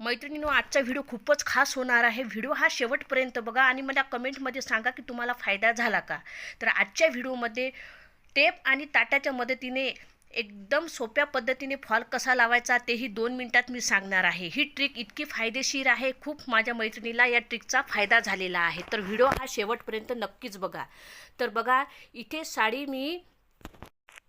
मैत्रिणीनो आजचा व्हिडिओ खूपच खास होणार आहे. व्हिडिओ हा शेवटपर्यंत बघा आणि मला कमेंटमध्ये सांगा की तुम्हाला फायदा झाला का? तर आजच्या व्हिडिओमध्ये टेप आणि ताटाच्या मदतीने एकदम सोप्या पद्धतीने फॉल कसा लावायचा तेही दोन मिनटात मी सांगणार आहे. ही ट्रिक इतकी फायदेशीर आहे खूप माझ्या मैत्रिणीला या ट्रिकचा फायदा झालेला आहे. तर व्हिडिओ हा शेवटपर्यंत नक्कीच बघा. तर बघा इथे साडी मी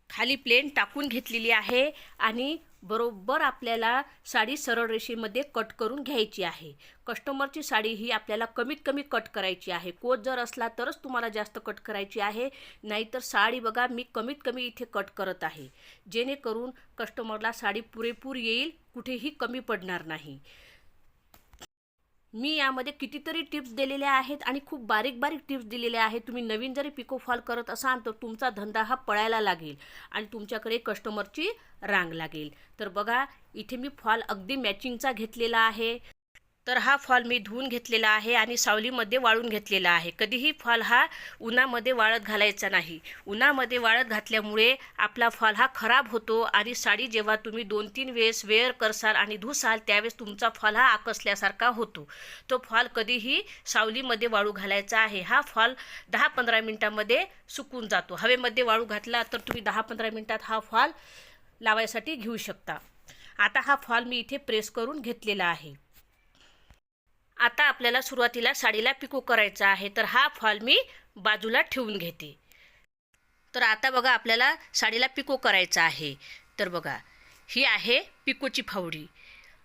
खाली प्लेन टाकून घेतलेली आहे आणि बरोबर आपल्याला साडी सरळ रेषेमध्ये कट करून घ्यायची आहे. कस्टमरची साडी ही आपल्याला कमीत कमी कट करायची आहे. कोट जर असला तरच तुम्हाला जास्त कट करायची आहे. नाहीतर साडी बघा मी कमीत कमी इथे कट करत आहे. जेणेकरून कस्टमरला साडी पुरेपूर येईल कुठेही कमी पडणार नाही. मी यामध्ये कितीतरी टिप्स दिलेल्या आहेत आणि खूप बारीक बारीक टिप्स दिलेल्या आहेत. तुम्ही नवीन जरी पिको फॉल करत असाल तर तुमचा धंदा हा पळायला लागेल आणि तुमच्याकडे कस्टमरची रांग लागेल. तर बघा इथे मी फॉल अगदी मॅचिंगचा घेतलेला आहे. तर हा फॉल मी धुवून घेतलेला आहे आणि सावलीमध्ये वाळून घेतलेला आहे. कधीही फॉल हा उन्हामध्ये वाळत घालायचा नाही. उन्हामध्ये वाळत घातल्यामुळे आपला फॉल हा खराब होतो आणि साडी जेव्हा तुम्ही दोन तीन वेळेस वेअर करसाल आणि धुसाल त्यावेळेस तुमचा फॉल हा आकसल्यासारखा होतो. तो फॉल कधीही सावलीमध्ये वाळू घालायचा आहे. हा फॉल दहा पंधरा मिनटामध्ये सुकून जातो. हवेमध्ये वाळू घातला तर तुम्ही दहा पंधरा मिनटात हा फॉल लावायसाठी घेऊ शकता. आता हा फॉल मी इथे प्रेस करून घेतलेला आहे. आता आपल्याला सुरुवातीला साडीला पिको करायचा आहे तर हा फॉल मी बाजूला ठेवून घेते. तर आता बघा आपल्याला साडीला पिको करायचा आहे. तर बघा ही आहे पिकोची फावडी.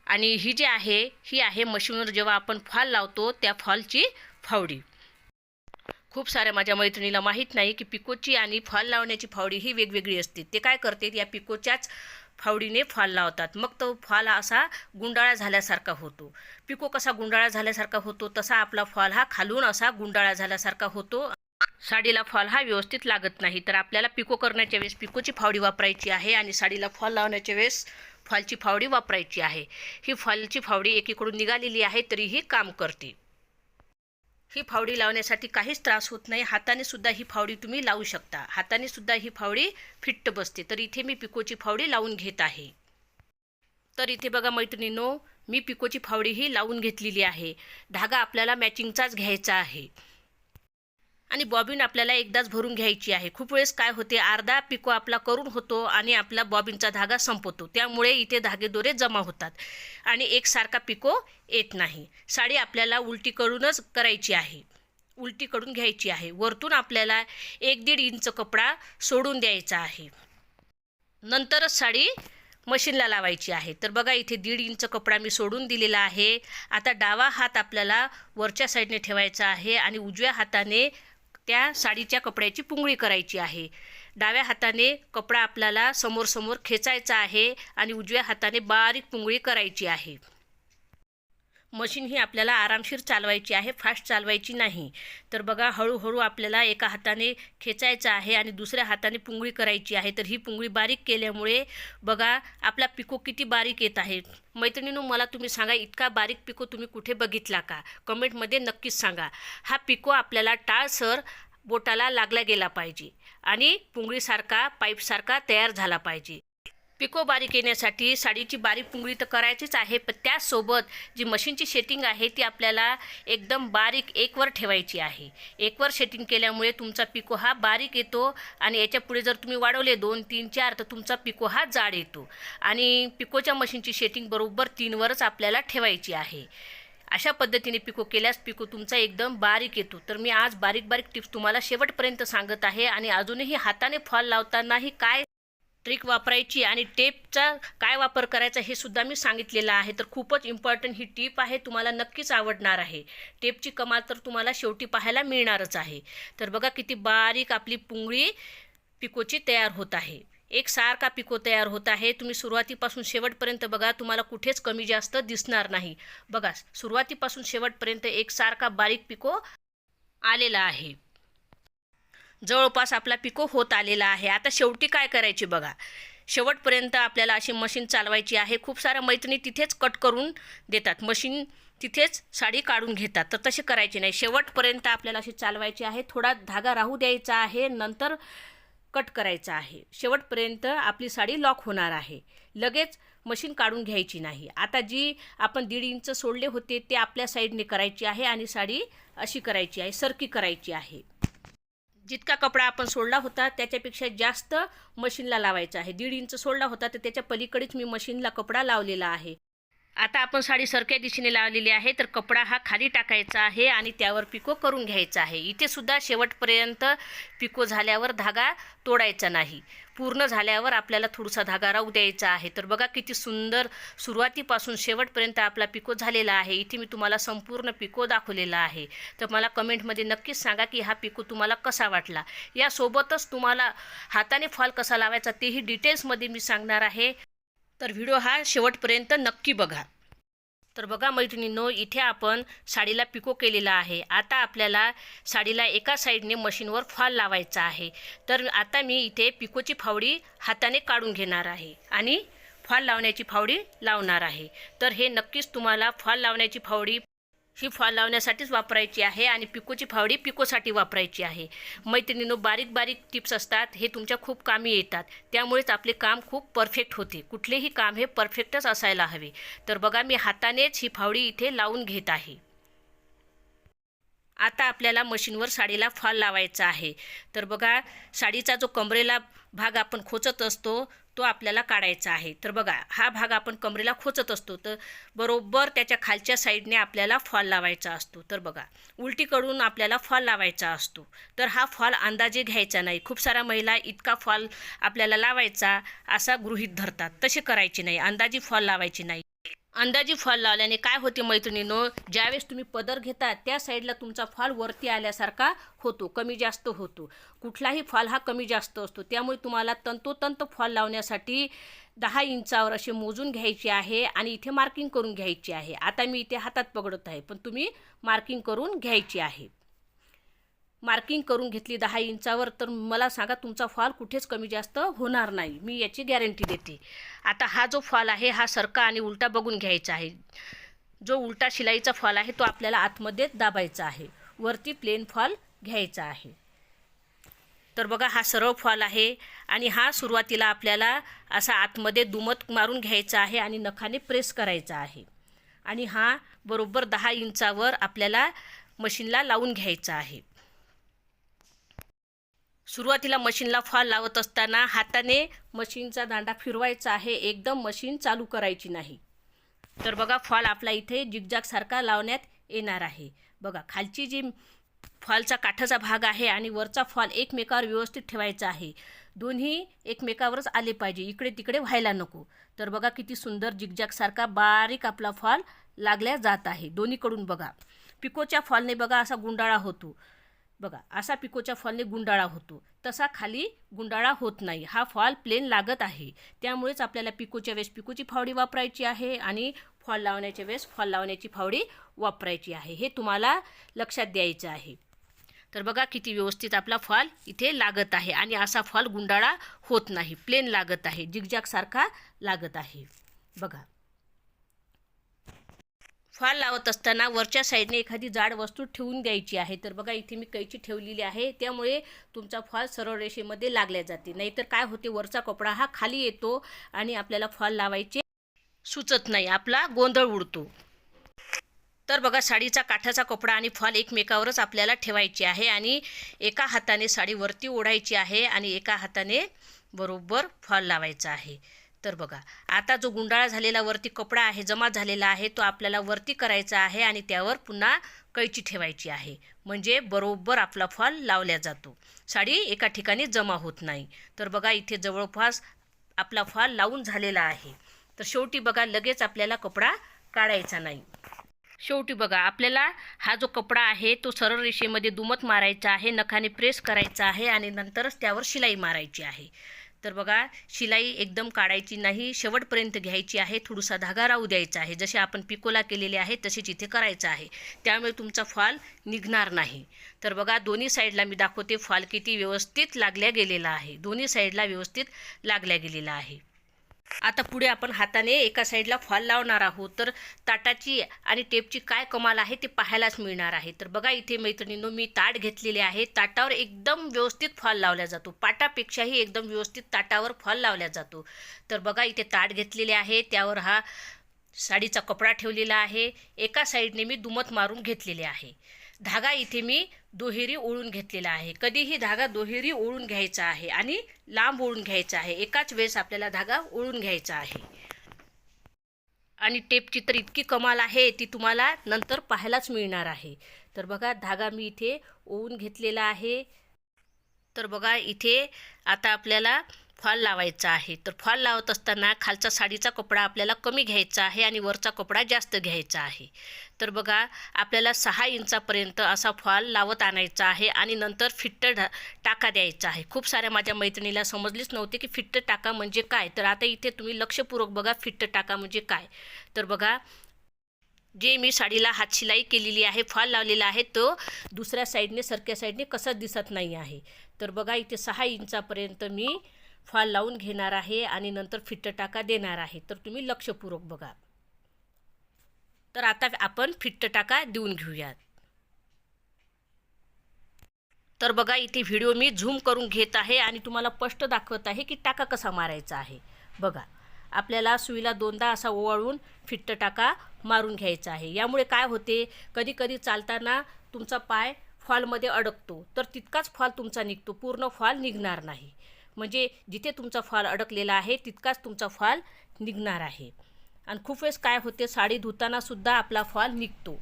आणि ही जी आहे ही आहे मशीनवर जेव्हा आपण फॉल लावतो त्या फॉलची फावडी. खूप साऱ्या माझ्या मैत्रिणीला माहीत नाही की पिकोची आणि फॉल लावण्याची फावडी ही वेगवेगळी असते. ते काय करते या पिकोच्याच फावडीने फॉल लावतात. मग तो फॉल असा गुंडाळा झाल्यासारखा होतो. पिको कसा गुंडाळा झाल्यासारखा होतो तसा आपला फॉल हा खालून असा गुंडाळा झाल्यासारखा होतो. साडीला फॉल हा व्यवस्थित लागत नाही. तर आपल्याला पिको करण्याच्या वेळेस पिकोची फावडी वापरायची आहे आणि साडीला फॉल लावण्याच्या वेळेस फॉलची फावडी वापरायची आहे. ही फॉलची फावडी एकीकडून निघालेली आहे तरीही काम करते. ही फावडी लावण्यासाठी काहीच त्रास होत नाही. हाताने सुद्धा ही फावडी तुम्ही लावू शकता. हाताने सुद्धा ही फावडी फिट्ट बसते. तर इथे मी पिकोची फावडी लावून घेत आहे. तर इथे बघा मैत्रिणीनो मी पिकोची फावडी ही लावून घेतलेली आहे. धागा आपल्याला मॅचिंगचाच घ्यायचा आहे. आणि बॉबिन आपल्याला एकदाच भरून घ्यायची आहे. खूप वेळेस काय होते अर्धा पिको आपला करून होतो आणि आपला बॉबिनचा धागा संपवतो त्यामुळे इथे धागेदोरे जमा होतात आणि एकसारखा पिको येत नाही. साडी आपल्याला उलटी करूनच करायची आहे. उलटी करून घ्यायची आहे. वरतून आपल्याला एक दीड इंच कपडा सोडून द्यायचा आहे. नंतरच साडी मशीनला लावायची आहे. तर बघा इथे दीड इंच कपडा मी सोडून दिलेला आहे. आता डावा हात आपल्याला वरच्या साईडने ठेवायचा आहे आणि उजव्या हाताने त्या साडीच्या कपड्याची पुंगळी करायची आहे. डाव्या हाताने कपडा आपल्याला समोरसमोर खेचायचा आहे आणि उजव्या हाताने बारीक पुंगळी करायची आहे. मशीन ही आपल्याला आरामशीर चालवायची आहे फास्ट चालवायची नाही. तर बघा हळूहळू आपल्याला एका हाताने खेचायचं आहे आणि दुसऱ्या हाताने पुंगळी करायची आहे. तर ही पुंगळी बारीक केल्यामुळे बघा आपला पिको किती बारीक येत आहे. मैत्रिणीनो मला तुम्ही सांगा इतका बारीक पिको तुम्ही कुठे बघितला का? कमेंटमध्ये नक्कीच सांगा. हा पिको आपल्याला टाळसर बोटाला लागला गेला पाहिजे आणि पुंगळीसारखा पाईपसारखा तयार झाला पाहिजे. पिको बारीक येण्यासाठी साडीची बारीक पुंगळी तर करायचीच आहे पण त्यासोबत जी मशीनची शेटिंग आहे ती आपल्याला एकदम बारीक एकवर ठेवायची आहे. एकवर शेटिंग केल्यामुळे तुमचा पिको हा बारीक येतो आणि याच्यापुढे जर तुम्ही वाढवले दोन तीन चार तर तुमचा पिको हा जाड येतो. आणि पिकोच्या मशीनची शेटिंग बरोबर तीनवरच आपल्याला ठेवायची आहे. अशा पद्धतीने पिको केल्यास पिको तुमचा एकदम बारीक येतो. तर मी आज बारीक बारीक टिप्स तुम्हाला शेवटपर्यंत सांगत आहे आणि अजूनही हाताने फॉल लावतानाही काय ट्रिक वापरायची आणि टेपचा काय वापर करायचा हे सुद्धा मी सांगितलेलं आहे. तर खूपच इम्पॉर्टंट ही टीप आहे. तुम्हाला नक्कीच आवडणार आहे. टेपची कमाल तर तुम्हाला शेवटी पाहायला मिळणारच आहे. तर बघा किती बारीक आपली पुंगळी पिकोची तयार होत आहे. एक सारखा पिको तयार होत आहे. तुम्ही सुरुवातीपासून शेवटपर्यंत बघा तुम्हाला कुठेच कमी जास्त दिसणार नाही. बघा सुरुवातीपासून शेवटपर्यंत एक सारखा बारीक पिको आलेला आहे. जवळपास आपला पिको होत आलेला आहे. आता शेवटी काय करायची बघा. शेवटपर्यंत आपल्याला अशी मशीन चालवायची आहे. खूप साऱ्या मैत्रिणी तिथेच कट करून देतात. मशीन तिथेच साडी काढून घेतात. तर तसे करायचे नाही. शेवटपर्यंत आपल्याला अशी चालवायची आहे. थोडा धागा राहू द्यायचा आहे. नंतर कट करायचा आहे. शेवटपर्यंत आपली साडी लॉक होणार आहे. लगेच मशीन काढून घ्यायची नाही. आता जी आपण दीड इंच सोडले होते ते आपल्या साईडने करायची आहे आणि साडी अशी करायची आहे सरकी करायची आहे. जितका कपडा आपण सोडला होता त्याच्यापेक्षा जास्त मशीनला लावायचा आहे. दीड इंच सोडला होता तर त्याच्या पलीकडेच मी मशीनला कपडा लावलेला आहे. आता आपण साडी सरक्या दिशेने लावलेली आहे तर कपडा हा खाली टाकायचा आहे आणि त्यावर पिको करून घ्यायचा आहे. इथे सुद्धा शेवटपर्यंत पिको झाल्यावर धागा तोडायचा नाही. पूर्ण झाल्यावर आपल्याला थोडासा धागा राहू द्यायचा आहे. तर बघा किती सुंदर सुरुवातीपासून शेवटपर्यंत आपला पिको झालेला आहे. इथे मी तुम्हाला संपूर्ण पिको दाखवलेला आहे. तर मला कमेंटमध्ये नक्कीच सांगा की हा पिको तुम्हाला कसा वाटला? यासोबतच तुम्हाला हाताने फॉल कसा लावायचा तेही डिटेल्समध्ये मी सांगणार आहे. तर व्हिडिओ हा शेवटपर्यंत नक्की बघा. तर बघा मैत्रिणींनो इथे आपण साडीला पिको केलेला आहे. आता आपल्याला साडीला एका साईडने मशीनवर फॉल लावायचा आहे. तर आता मी इथे पिकोची फावडी हाताने काढून घेणार आहे आणि फॉल लावण्याची फावडी लावणार आहे. तर हे नक्कीच तुम्हाला फॉल लावण्याची फावडी ही फॉल लावण्यासाठीच वापरायची आहे आणि पिकोची फावडी पिकोसाठी वापरायची आहे. मैत्रिणीनो बारीक बारीक टिप्स असतात हे तुमच्या खूप कामी येतात. त्यामुळेच आपले काम खूप परफेक्ट होते. कुठलेही काम हे परफेक्टच असायला हवे. तर बघा मी हातानेच ही फावडी इथे लावून घेत आहे. आता आपल्याला मशीनवर साडीला फॉल लावायचा आहे. तर बघा साडीचा जो कमरेला भाग आपण खोचत असतो तो आपल्याला काढायचा आहे. तर बघा हा भाग आपण कमरेला खोचत असतो तर बरोबर त्याच्या खालच्या साईडने आपल्याला फॉल लावायचा असतो. तर बघा उलटीकडून आपल्याला फॉल लावायचा असतो. तर हा फॉल अंदाजे घ्यायचा नाही. खूप साऱ्या महिला इतका फॉल आपल्याला लावायचा असा गृहीत धरतात. तसे करायचे नाही. अंदाजी फॉल लावायची नाही. अंदाजी फॉल लावल्याने काय होते मैत्रिणीनो? ज्यावेळेस तुम्ही पदर घेता त्या साईडला तुमचा फॉल वरती आल्यासारखा होतो कमी जास्त होतो. कुठलाही फॉल हा कमी जास्त असतो. त्यामुळे तुम्हाला तंतोतंत फॉल लावण्यासाठी दहा इंचावर असे मोजून घ्यायचे आहे आणि इथे मार्किंग करून घ्यायची आहे. आता मी इथे हातात पकडत आहे पण तुम्ही मार्किंग करून घ्यायची आहे. मार्किंग करून घेतली दहा इंचावर तर मला सांगा तुमचा फॉल कुठेच कमी जास्त होणार नाही. मी याची गॅरंटी देते. आता हा जो फॉल आहे हा सरका आणि उलटा बघून घ्यायचा आहे. जो उलटा शिलाईचा फॉल आहे तो आपल्याला आतमध्ये दाबायचा आहे. वरती प्लेन फॉल घ्यायचा आहे. तर बघा हा सरळ फॉल आहे आणि हा सुरुवातीला आपल्याला असा आतमध्ये दुमत मारून घ्यायचा आहे आणि नखाने प्रेस करायचा आहे. आणि हा बरोबर दहा इंचावर आपल्याला मशीनला लावून घ्यायचा आहे. सुरुवातीला मशीनला फॉल लावत असताना हाताने मशीनचा दांडा फिरवायचा आहे. एकदम मशीन चालू करायची नाही. तर बघा फॉल आपला इथे जिगजागसारखा लावण्यात येणार आहे. बघा खालची जी फॉलचा काठाचा भाग आहे आणि वरचा फॉल एकमेकावर व्यवस्थित ठेवायचा आहे. दोन्ही एकमेकावरच आले पाहिजे. इकडे तिकडे व्हायला नको. तर बघा किती सुंदर जिगजागसारखा बारीक आपला फॉल लागल्या जात आहे. दोन्हीकडून बघा. पिकोच्या फॉलने बघा असा गुंडाळा होतो. बघा असा पिकोच्या फॉलने गुंडाळा होतो. तसा खाली गुंडाळा होत नाही. हा फॉल प्लेन लागत आहे. त्यामुळेच आपल्याला पिकोच्या वेळेस पिकोची फावडी वापरायची आहे आणि फॉल लावण्याच्या वेळेस फॉल लावण्याची फावडी वापरायची आहे. हे तुम्हाला लक्षात द्यायचं आहे. तर बघा किती व्यवस्थित आपला फॉल इथे लागत आहे आणि असा फॉल गुंडाळा होत नाही. प्लेन लागत आहे. जिगजॅगसारखा लागत आहे. बघा. फॉल लावत असताना वरच्या साईडने एखादी जाड वस्तू ठेवून द्यायची आहे. तर बघा इथे मी कैची ठेवलेली आहे. त्यामुळे तुमचा फॉल सरळ रेषेमध्ये लागल्या जाते नाहीतर काय होते वरचा कपडा हा खाली येतो आणि आपल्याला फॉल लावायचे सुचत नाही. आपला गोंधळ उडतो. तर बघा साडीचा काठाचा कपडा आणि फॉल एकमेकावरच आपल्याला ठेवायची आहे आणि एका हाताने साडी वरती ओढायची आहे आणि एका हाताने बरोबर फॉल लावायचा आहे. तर बघा आता जो गुंडाळा झालेला वरती कपडा आहे जमा झालेला आहे तो आपल्याला वरती करायचा आहे आणि त्यावर पुन्हा कैची ठेवायची आहे. म्हणजे बरोबर आपला फॉल लावल्या जातो. साडी एका ठिकाणी जमा होत नाही. तर बघा इथे जवळपास आपला फॉल लावून झालेला आहे. तर शेवटी बघा लगेच आपल्याला कपडा काढायचा नाही. शेवटी बघा आपल्याला हा जो कपडा आहे तो सरळ रेषेमध्ये दुमत मारायचा आहे नखाने प्रेस करायचा आहे आणि नंतरच त्यावर शिलाई मारायची आहे. तर बघा शिलाई एकदम काढायची नाही शेवटपर्यंत घ्यायची आहे थोडासा धागा राहू द्यायचा आहे. जसे आपण पिकोला केलेले आहे तसेच इथे करायचं आहे. त्यामुळे तुमचा फॉल निघणार नाही. तर बघा दोन्ही साईडला मी दाखवते फॉल किती व्यवस्थित लागल्या गेलेला आहे. दोन्ही साईडला व्यवस्थित लागल्या गेलेला आहे. आता पुढे आपण हाताने एका साईडला फॉल लावणार आहोत. तर ताटाची आणि टेपची काय कमाल आहे ते पाहायलाच मिळणार आहे. तर बघा इथे मैत्रिणींनो मी ताट घेतलेले आहे. ताटावर एकदम व्यवस्थित फॉल लावला जातो. पाटापेक्षाही एकदम व्यवस्थित ताटावर फॉल लावला जातो. तर बघा इथे ताट घेतलेले आहे. त्यावर हा साडीचा कपडा ठेवलेला आहे. एका साईडने मी दुमत मारून घेतलेले आहे. धागा इथे मी दुहेरी ओळून घेतलेला आहे. कधीही धागा दुहेरी ओळून घ्यायचा आहे आणि लांब ओळून घ्यायचा आहे. एकाच वेळेस आपल्याला धागा ओळून घ्यायचा आहे. आणि टेपची तर इतकी कमाल आहे ती तुम्हाला नंतर पाहायलाच मिळणार आहे. तर बघा धागा मी इथे ओवून घेतलेला आहे. तर बघा इथे आता आपल्याला फॉल लावायचा आहे. तर फॉल लावत असताना खालचा साडीचा कपडा आपल्याला कमी घ्यायचा आहे आणि वरचा कपडा जास्त घ्यायचा आहे. तर बघा आपल्याला सहा इंचापर्यंत असा फॉल लावत आणायचा आहे आणि नंतर फिट्ट ढा टाका द्यायचा आहे. खूप साऱ्या माझ्या मैत्रिणीला समजलीच नव्हती की फिट्ट टाका म्हणजे काय? तर आता इथे तुम्ही लक्षपूर्वक बघा फिट्ट टाका म्हणजे काय? तर बघा जे मी साडीला हातशिलाई केलेली आहे फॉल लावलेला आहे तो दुसऱ्या साईडने सरक्या साईडने कसं दिसत नाही आहे. तर बघा इथे सहा इंचापर्यंत मी फॉल लावून घेणार आहे आणि नंतर फिट्ट टाका देणार आहे. तर तुम्ही लक्षपूर्वक बघा. तर आता आपण फिट्ट टाका देऊन घेऊयात. तर बघा इथे व्हिडिओ मी झूम करून घेत आहे आणि तुम्हाला स्पष्ट दाखवत आहे की टाका कसा मारायचा आहे. बघा आपल्याला सुईला दोनदा असा ओवाळून फिट्ट टाका मारून घ्यायचा आहे. यामुळे काय होते कधी कधी चालताना तुमचा पाय फॉलमध्ये अडकतो. तर तितकाच फॉल तुमचा निघतो. पूर्ण फॉल निघणार नाही. म्हणजे जिथे तुमचा फॉल अडकलेला आहे तितकाच तुमचा फॉल निघणार आहे. आणि खूप वेळेस काय होते साडी धुतानासुद्धा आपला फॉल निघतो.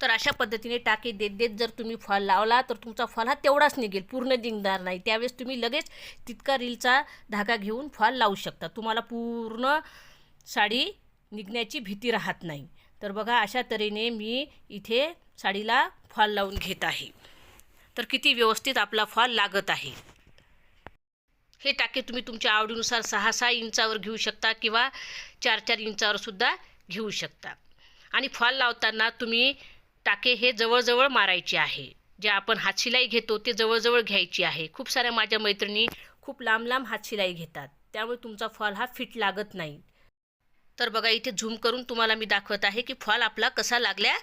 तर अशा पद्धतीने टाके देत देत जर तुम्ही फॉल लावला तर तुमचा फॉल हा तेवढाच निघेल पूर्ण निघणार नाही. त्यावेळेस तुम्ही लगेच तितका रीलचा धागा घेऊन फॉल लावू शकता. तुम्हाला पूर्ण साडी निघण्याची भीती राहत नाही. तर बघा अशा तऱ्हेने मी इथे साडीला फॉल लावून घेत आहे. तर किती व्यवस्थित आपला फॉल लागत आहे. हे टाके तुम्ही तुमच्या आवडीनुसार सहा सहा इंचावर घेऊ शकता किंवा चार चार इंचावर सुद्धा घेऊ शकता. आणि फॉल लावताना तुम्ही टाके हे जवळजवळ मारायचे आहे. जे आपण हातशिलाई घेतो ते जवळजवळ घ्यायची आहे. खूप साऱ्या माझ्या मैत्रिणी खूप लांब लांब हातशिलाई घेतात. त्यामुळे तुमचा फॉल हा फिट लागत नाही. तर बघा इथे झूम करून तुम्हाला मी दाखवत आहे की फॉल आपला कसा लागल्या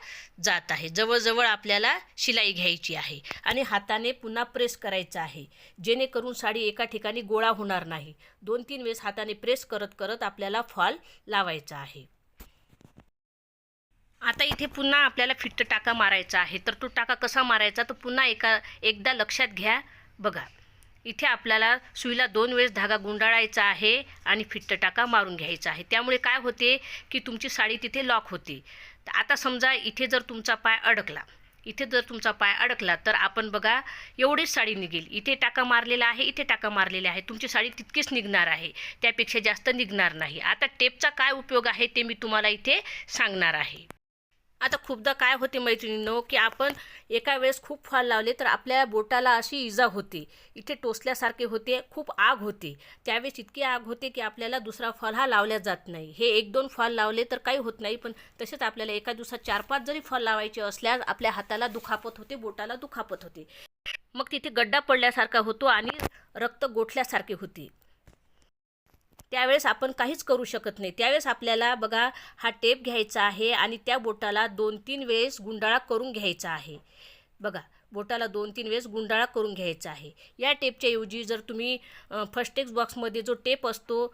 जात आहे. जवळजवळ आपल्याला शिलाई घ्यायची आहे आणि हाताने पुन्हा प्रेस करायचा आहे. जेणेकरून साडी एका ठिकाणी गोळा होणार नाही. दोन तीन वेळेस हाताने प्रेस करत करत आपल्याला फॉल लावायचा आहे. आता इथे पुन्हा आपल्याला फिट्ट टाका मारायचा आहे. तर तो टाका कसा मारायचा? तर पुन्हा एका एकदा लक्षात घ्या. बघा. इथे आपल्याला सुईला दोन वेळेस धागा गुंडाळायचा आहे आणि फिट्ट टाका मारून घ्यायचा आहे. त्यामुळे काय होते की तुमची साडी तिथे लॉक होते. आता समजा इथे जर तुमचा पाय अडकला इथे जर तुमचा पाय अडकला तर आपण बघा एवढीच साडी निघेल. इथे टाका मारलेला आहे इथे टाका मारलेला आहे. तुमची साडी तितकीच निघणार आहे. त्यापेक्षा जास्त निघणार नाही. आता टेपचा काय उपयोग आहे ते मी तुम्हाला इथे सांगणार आहे. आता खूपदा काय होते मैत्रिणींनो की आपण एका वेळेस खूप फॉल लावले तर आपल्या बोटाला अशी इजा होते. इथे टोचल्यासारखे होते खूप आग होते. त्यावेळेस इतकी आग होते की आपल्याला दुसरा फॉल हा लावल्या जात नाही. हे एक दोन फॉल लावले तर काही होत नाही पण तसेच आपल्याला एका दिवसात चार पाच जरी फॉल लावायचे असल्यास आपल्या हाताला दुखापत होते बोटाला दुखापत होते. मग तिथे गड्डा पडल्यासारखा होतो आणि रक्त गोठल्यासारखे होते. त्यावेळेस आपण काहीच करू शकत नाही. त्यावेळेस आपल्याला बघा हा टेप घ्यायचा आहे आणि त्या बोटाला दोन तीन वेळेस गुंडाळा करून घ्यायचा आहे. बघा बोटाला दोन तीन वेळेस गुंडाळा करून घ्यायचा आहे. या टेपच्या ऐवजी जर तुम्ही फर्स्ट बॉक्समध्ये जो टेप असतो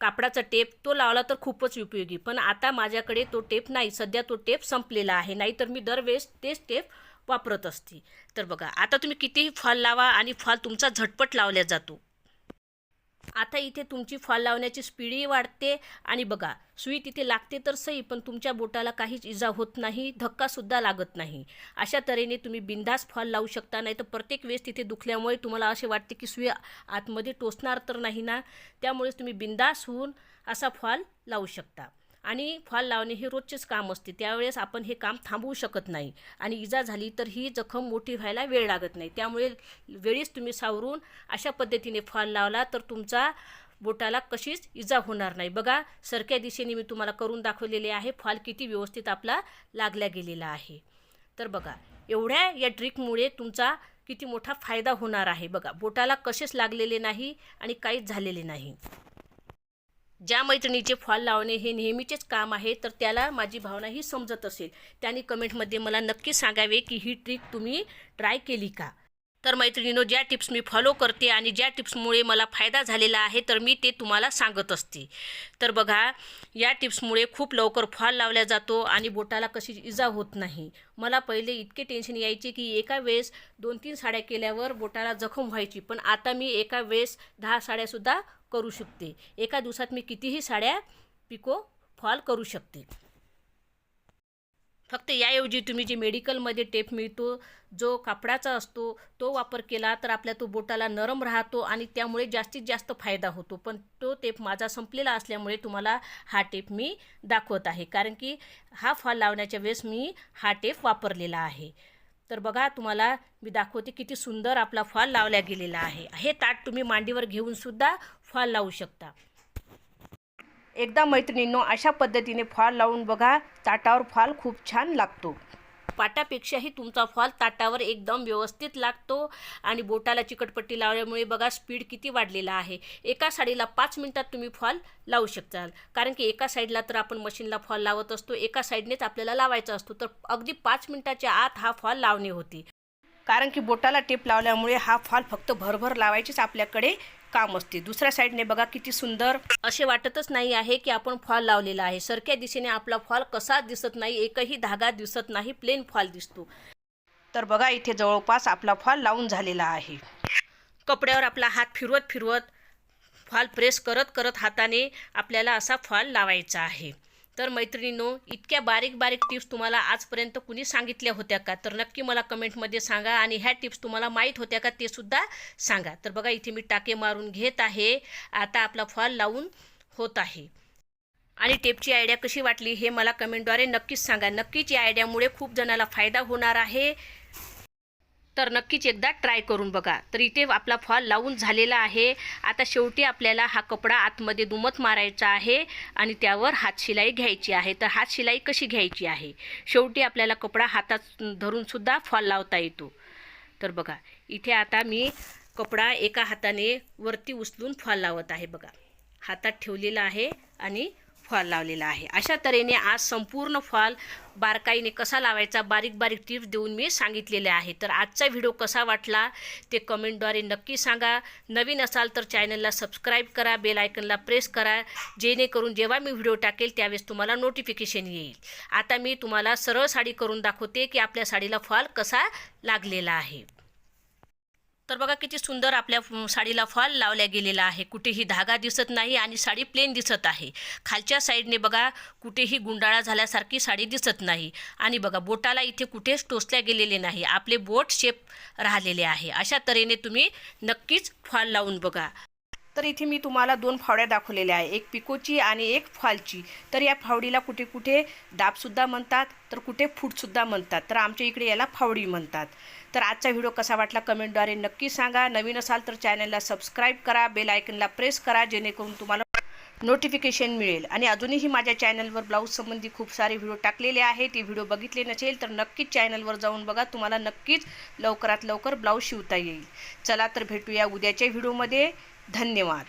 कापडाचा टेप तो लावला तर खूपच उपयोगी. पण आता माझ्याकडे तो टेप नाही. सध्या तो टेप संपलेला आहे. नाहीतर मी दरवेळेस तेच टेप वापरत असते. तर बघा आता तुम्ही कितीही फॉल लावा आणि फॉल तुमचा झटपट लावल्या जातो. आता इथे तुमची फॉल लावण्याची स्पीडही वाढते आणि बघा सुई तिथे लागते तर सही पण तुमच्या बोटाला काहीच इजा होत नाही धक्कासुद्धा लागत नाही. अशा तऱ्हेने तुम्ही बिंदास फॉल लावू शकता नाही तर प्रत्येक वेळेस तिथे दुखल्यामुळे तुम्हाला असे वाटते की सुई आतमध्ये टोचणार तर नाही ना? त्यामुळेच तुम्ही बिंदास होऊन असा फॉल लावू शकता. आणि फॉल लावणे हे रोजचेच काम असते. त्यावेळेस आपण हे काम थांबवू शकत नाही आणि इजा झाली तर ही जखम मोठी व्हायला वेळ लागत नाही. त्यामुळे वेळीच तुम्ही सावरून अशा पद्धतीने फॉल लावला तर तुमचा बोटाला कशीच इजा होणार नाही. बघा सरक्या दिशेने मी तुम्हाला करून दाखवलेले आहे. फॉल किती व्यवस्थित आपला लागल्या गेलेला आहे. तर बघा एवढ्या या ट्रिकमुळे तुमचा किती मोठा फायदा होणार आहे. बघा बोटाला कसेच लागलेले नाही आणि काहीच झालेले नाही. ज्या मैत्रिणीचे फॉल लावणे हे नेहमीचेच काम आहे तर त्याला माझी भावना ही समजत असेल. त्याने कमेंटमध्ये मला नक्की सांगावे की ही ट्रिक तुम्ही ट्राय केली का? तर मैत्रिणीनो ज्या टिप्स मी फॉलो करते आणि ज्या टिप्समुळे मला फायदा झालेला आहे तर मी ते तुम्हाला सांगत असते. तर बघा या टिप्समुळे खूप लवकर फॉल लावला जातो आणि बोटाला कशी इजा होत नाही. मला पहिले इतके टेन्शन यायचे की एका वेळेस दोन तीन साड्या केल्यावर बोटाला जखम व्हायची पण आता मी एका वेळेस दहा साड्यासुद्धा करू शकते. एका दिवसात मी कितीही साड्या पिको फॉल करू शकते. फक्त याऐवजी तुम्ही जे मेडिकलमध्ये टेप मिळतो जो कापडाचा असतो तो वापर केला तर आपल्या तो बोटाला नरम राहतो आणि त्यामुळे जास्तीत जास्त फायदा होतो. पण तो टेप माझा संपलेला असल्यामुळे तुम्हाला हा टेप मी दाखवत आहे. कारण की हा फॉल लावण्याच्या वेळेस मी हा टेप वापरलेला आहे. तर बघा तुम्हाला मी दाखवते किती सुंदर आपला फॉल लावला गेलेला आहे. हे ताट तुम्ही मांडीवर घेऊन सुद्धा फॉल लावू शकता. एकदा मैत्रिणींनो अशा पद्धतीने फॉल लावून बघा ताटावर फॉल खूप छान लागतो. पाटापेक्षाही तुमचा फॉल ताटावर एकदम व्यवस्थित लागतो आणि बोटाला चिकटपट्टी लावल्यामुळे बघा स्पीड किती वाढलेला आहे. एका साडीला पाच मिनटात तुम्ही फॉल लावू शकताल. कारण की एका साईडला तर आपण मशीनला फॉल लावत असतो एका साईडनेच आपल्याला लावायचा असतो. तर अगदी पाच मिनटाच्या आत हा फॉल लावणे होती. कारण की बोटाला टेप लावल्यामुळे हा फॉल फक्त भरभर लावायचीच आपल्याकडे काम असते. दुसऱ्या साईडने बघा किती सुंदर. असे वाटतच नाही आहे की आपण फॉल लावलेला आहे. सरक्या दिशेने आपला फॉल कसा दिसत नाही एकही धागा दिसत नाही प्लेन फॉल दिसतो. तर बघा इथे जवळपास आपला फॉल लावून झालेला आहे. कपड्यावर आपला हात फिरवत फिरवत फॉल प्रेस करत करत हाताने आपल्याला असा फॉल लावायचा आहे. तर मैत्रिणींनो इतक्या बारीक बारीक टिप्स तुम्हाला आजपर्यंत कुणी सांगितल्या होत्या का? तर नक्की मला कमेंटमध्ये सांगा आणि ह्या टिप्स तुम्हाला माहीत होत्या का ते सुद्धा सांगा. तर बघा इथे मी टाके मारून घेत आहे. आता आपला फॉल लावून होत आहे. आणि टेपची आयडिया कशी वाटली हे मला कमेंटद्वारे नक्कीच सांगा. नक्कीच या आयडियामुळे खूप जणाला फायदा होणार आहे. तर नक्कीच एकदा ट्राय करून बघा. तर इथे आपला फॉल लावून झालेला आहे. आता शेवटी आपल्याला हा कपडा आतमध्ये दुमत मारायचा आहे आणि त्यावर हातशिलाई घ्यायची आहे. तर हातशिलाई कशी घ्यायची आहे? शेवटी आपल्याला कपडा हातात धरूनसुद्धा फॉल लावता येतो. तर बघा इथे आता मी कपडा एका हाताने वरती उचलून फॉल लावत आहे बघा. हातात ठेवलेला आहे आणि फॉल लावलेला आहे. अशा तऱ्हेने आज संपूर्ण फॉल बारकाईने कसा लावायचा बारीक बारीक टिप्स देऊन मी सांगितलेले आहे. तर आजचा व्हिडिओ कसा वाटला ते कमेंटद्वारे नक्की सांगा. नवीन असाल तर चॅनलला सबस्क्राईब करा बेल आयकनला प्रेस करा. जेणेकरून जेव्हा मी व्हिडिओ टाकेल त्यावेळेस तुम्हाला नोटिफिकेशन येईल. आता मी तुम्हाला सरळ साडी करून दाखवते की आपल्या साडीला फॉल कसा लागलेला आहे. तर बघा किती सुंदर आपल्या साडीला फॉल लावल्या गेलेला आहे. कुठेही धागा दिसत नाही आणि साडी प्लेन दिसत आहे. खालच्या साईडने बघा कुठेही गुंडाळा झाल्यासारखी साडी दिसत नाही. आणि बघा बोटाला इथे कुठेच टोचल्या गेलेले नाही. आपले बोट शेप राहिलेले आहे. अशा तऱ्हेने तुम्ही नक्कीच फॉल लावून बघा. तर इथे मी तुम्हाला दोन फावड्या दाखवलेल्या आहे. एक पिकोची आणि एक फॉलची. तर या फावडीला कुठे कुठे दाबसुद्धा म्हणतात तर कुठे फूटसुद्धा म्हणतात. तर आमच्या इकडे याला फावडी म्हणतात. तर आजचा व्हिडिओ कसा वाटला कमेंटद्वारे नक्की सांगा. नवीन असाल तर चॅनलला सबस्क्राईब करा बेल आयकनला प्रेस करा जेणेकरून तुम्हाला नोटिफिकेशन मिळेल. आणि अजूनही माझ्या चॅनलवर ब्लाऊज संबंधी खूप सारे व्हिडिओ टाकलेले आहेत. ते व्हिडिओ बघितले नसेल तर नक्कीच चॅनलवर जाऊन बघा. तुम्हाला नक्कीच लवकरात लवकर ब्लाऊज शिवता येईल. चला तर भेटूया उद्याच्या व्हिडिओमध्ये. धन्यवाद.